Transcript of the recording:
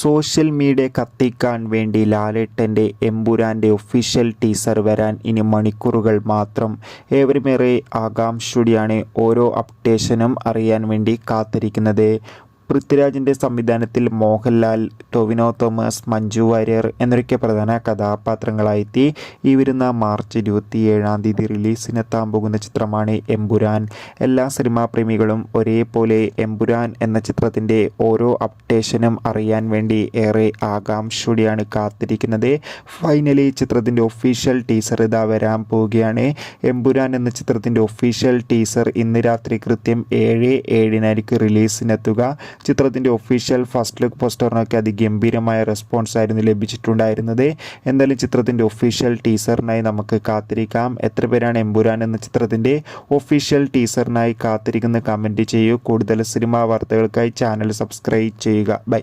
Social media കത്തിക്കാൻ വേണ്ടി ലാലേട്ടന്റെ എമ്പുരാന്റെ ഒഫീഷ്യൽ ടീസർ വരാൻ ഇനി മണിക്കൂറുകൾ മാത്രം. ഏവരുമേറെ ആകാംക്ഷയോടെയാണ് ഓരോ അപ്ഡേഷനും അറിയാൻ വേണ്ടി കാത്തിരിക്കുന്നത്. പൃഥ്വിരാജിന്റെ സംവിധാനത്തിൽ മോഹൻലാൽ ടൊവിനോ തോമസ് മഞ്ജു വാര്യർ എന്നൊക്കെ പ്രധാന കഥാപാത്രങ്ങളായെത്തി. ഈ വരുന്ന മാർച്ച് ഇരുപത്തി ഏഴാം തീയതി റിലീസിനെത്താൻ പോകുന്ന ചിത്രമാണ് എമ്പുരാൻ എല്ലാ സിനിമാ പ്രേമികളും ഒരേപോലെ എമ്പുരാൻ എന്ന ചിത്രത്തിന്റെ ഓരോ അപ്ഡേഷനും അറിയാൻ വേണ്ടി ഏറെ ആകാംക്ഷയോടെയാണ് കാത്തിരിക്കുന്നത്. ഫൈനലി ചിത്രത്തിന്റെ ഒഫീഷ്യൽ ടീസർ ഇതാ വരാൻ പോവുകയാണ്. എമ്പുരാൻ എന്ന ചിത്രത്തിന്റെ ഒഫീഷ്യൽ ടീസർ ഇന്ന് രാത്രി കൃത്യം ഏഴ് ഏഴിനായിരിക്കും റിലീസിനെത്തുക. ചിത്രത്തിന്റെ ഒഫീഷ്യൽ ഫസ്റ്റ് ലുക്ക് പോസ്റ്ററിനൊക്കെ അതിഗംഭീരമായ റെസ്പോൺസ് ആയിരുന്നു ലഭിച്ചിട്ടുണ്ടായിരുന്നത്. എന്തായാലും ചിത്രത്തിന്റെ ഒഫീഷ്യൽ ടീസറിനായി നമുക്ക് കാത്തിരിക്കാം. എത്ര പേരാണ് എമ്പുരാൻ എന്ന ചിത്രത്തിന്റെ ഒഫീഷ്യൽ ടീസറിനായി കാത്തിരിക്കുന്ന കമന്റ് ചെയ്യൂ. കൂടുതൽ സിനിമാ വാർത്തകൾക്കായി ചാനൽ സബ്സ്ക്രൈബ് ചെയ്യുക. ബൈ